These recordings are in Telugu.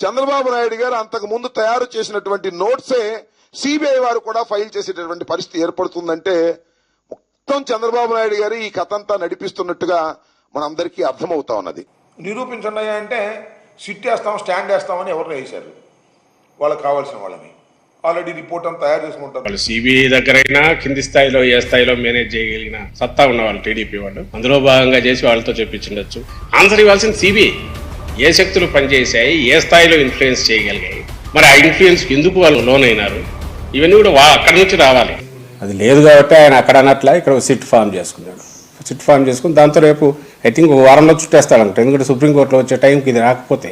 చంద్రబాబు నాయుడు గారు అంతకు ముందు తయారు చేసినటువంటి నోట్సే సిబిఐ వారు కూడా ఫైల్ చేసేటటువంటి పరిస్థితి ఏర్పడుతుందంటే మొత్తం చంద్రబాబు నాయుడు గారు ఈ కథ అంతా నడిపిస్తున్నట్టుగా మనందరికీ అర్థమవుతా ఉన్నది. నిరూపించండి అంటే సిట్ వేస్తాం స్టాండ్ వేస్తామని ఎవరు వేశారు? వాళ్ళకి కావాల్సిన వాళ్ళని. ఆల్రెడీ రిపోర్ట్ అంతా తయారు చేసుకుంటారు వాళ్ళు సిబిఐ దగ్గరైనా కింది స్థాయిలో ఏ స్థాయిలో మేనేజ్ చేయగలిగిన సత్తా ఉన్న వాళ్ళు టీడీపీ వాళ్ళు. అందులో భాగంగా చేసి వాళ్ళతో చెప్పించుండొచ్చు. ఆన్సర్ ఇవ్వాల్సింది సిబిఐ. ఏ శక్తులు పనిచేశాయి ఏ స్థాయిలో ఇన్ఫ్లుయెన్స్ చేయగలిగాయి? మరి ఆ ఇన్ఫ్లుయెన్స్ ఎందుకు వాళ్ళు లోన్ అయినారు ఇవన్నీ కూడా వా- అక్కడి నుంచి రావాలి. అది లేదు కాబట్టి ఆయన అక్కడ అన్నట్ల ఇక్కడ ఒక సిట్ ఫామ్ చేసుకున్నాడు. సిట్ ఫామ్ చేసుకుని దాంతో రేపు ఐ థింక్ వారంలో చుట్టేస్తాడు అనుకుంటా ఎందుకంటే సుప్రీంకోర్టులో వచ్చే టైంకి ఇది రాకపోతే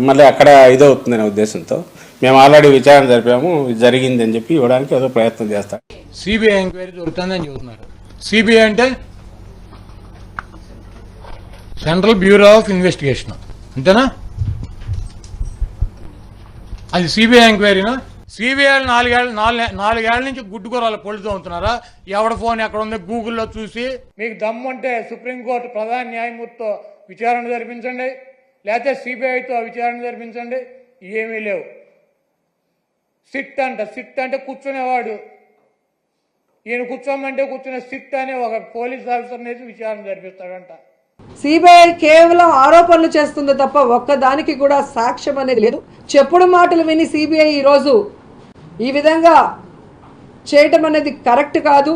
మళ్ళీ అక్కడ ఇదవుతుందనే ఉద్దేశంతో మేము ఆల్రెడీ విచారణ జరిపాము ఇది జరిగింది అని చెప్పి ఇవ్వడానికి ఏదో ప్రయత్నం చేస్తాం సిబిఐ ఎంక్వైరీ దొరుకుతుందని చెబుతున్నారు. సిబిఐ అంటే సెంట్రల్ బ్యూరో ఆఫ్ ఇన్వెస్టిగేషన్ అంతేనా? అది సిబిఐ ఎంక్వైరీనా? సిబిఐ నాలుగేళ్ళ నాలుగు నాలుగేళ్ళ నుంచి గుడ్డుకూరాలు పొడుతూ ఉంటున్నారా? ఎవడ ఫోన్ ఎక్కడ ఉంది గూగుల్లో చూసి. మీకు దమ్ముంటే సుప్రీంకోర్టు ప్రధాన న్యాయమూర్తితో విచారణ జరిపించండి. లేకపోతే సిబిఐతో విచారణ జరిపించండి. ఏమీ లేవు. సిట్ అంట సిట్ అంటే కూర్చునేవాడు. ఈయన కూర్చోమంటే కూర్చునే సిట్ అనే ఒక పోలీస్ ఆఫీసర్ నేసి విచారణ జరిపిస్తాడంట. సిబిఐ కేవలం ఆరోపణలు చేస్తుంది తప్ప ఒక్కదానికి కూడా సాక్ష్యం అనేది లేదు. చెప్పుడు మాటలు విని సిబిఐ ఈరోజు ఈ విధంగా చేయటం అనేది కరెక్ట్ కాదు.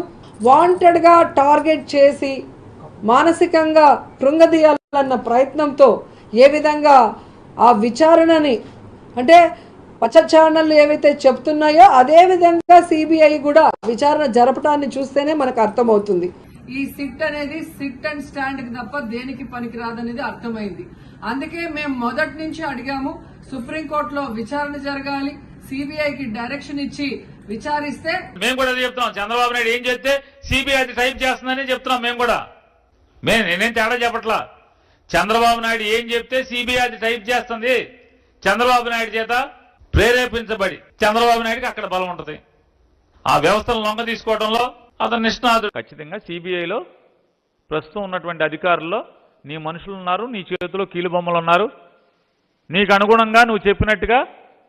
వాంటెడ్గా టార్గెట్ చేసి మానసికంగా కృంగదీయాలన్న ప్రయత్నంతో ఏ విధంగా ఆ విచారణని అంటే పచ్చ ఛానళ్ళు ఏవైతే చెప్తున్నాయో అదే విధంగా సిబిఐ కూడా విచారణ జరపడాన్ని చూస్తేనే మనకు అర్థమవుతుంది. ఈ సిట్ అనేది సిట్ అండ్ స్టాండ్కి తప్ప దేనికి పనికిరాదనేది అర్థమైంది. అందుకే మేము మొదటి నుంచి అడిగాము సుప్రీంకోర్టులో విచారణ జరగాలి సిబిఐకి డైరెక్షన్ ఇచ్చి విచారిస్తే మేము కూడా అదే చెప్తున్నాం. చంద్రబాబు నాయుడు ఏం చెప్తే సిబిఐ అది టైప్ చేస్తుందని చెప్తున్నాం మేము కూడా. మేము నేనేం తేడా చెప్పట్లా? చంద్రబాబు నాయుడు ఏం చెప్తే సిబిఐ అది టైప్ చేస్తుంది? చంద్రబాబు నాయుడు చేత ప్రేరేపించబడి చంద్రబాబు నాయుడుకి అక్కడ బలం ఉంటుంది. ఆ వ్యవస్థను లొంగ తీసుకోవడంలో అతను నిష్ణాతుడు. ఖచ్చితంగా సిబిఐలో ప్రస్తుతం ఉన్నటువంటి అధికారుల్లో నీ మనుషులు ఉన్నారు నీ చేతిలో కీలుబొమ్మలు ఉన్నారు. నీకు అనుగుణంగా నువ్వు చెప్పినట్టుగా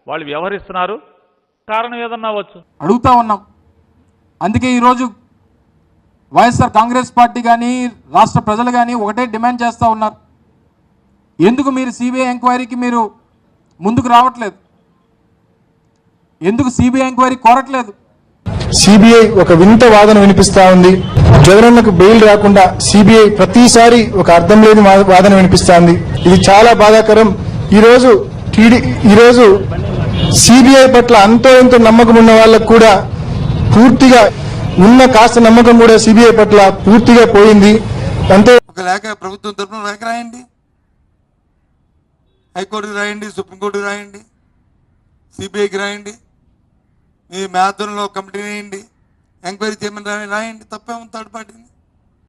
వాళ్ళు వ్యవహరిస్తున్నారు. కారణం ఏదన్నా అవ్వచ్చు. అడుగుతా ఉన్నాం. అందుకే ఈరోజు వైఎస్ఆర్ కాంగ్రెస్ పార్టీ కానీ రాష్ట్ర ప్రజలు కానీ ఒకటే డిమాండ్ చేస్తూ ఉన్నారు. ఎందుకు మీరు సిబిఐ ఎంక్వైరీకి మీరు ముందుకు రావట్లేదు? ఎందుకు సిబిఐ ఎంక్వైరీ కోరట్లేదు? సిబిఐ ఒక వింత వాదన వినిపిస్తా ఉంది. జగనన్నకు బెయిల్ రాకుండా సిబిఐ ప్రతిసారి ఒక అర్థం లేని వాదన వినిపిస్తోంది ఇది చాలా బాధాకరం. ఈరోజు టీడీ ఈరోజు సిబిఐ పట్ల అంతో ఎంతో నమ్మకం ఉన్న వాళ్ళకు కూడా పూర్తిగా ఉన్న కాస్త నమ్మకం కూడా సిబిఐ పట్ల పూర్తిగా పోయింది. అంతే ఒక లేఖ ప్రభుత్వం తరఫున లేఖ రాయండి. హైకోర్టుకి రాయండి సుప్రీంకోర్టుకి రాయండి సిబిఐకి రాయండి. మీ మీ ఆధ్వర్యంలో కమిటీ వేయండి ఎంక్వైరీ చేయమని రాయండి. తప్పేమో థర్డ్ పార్టీని?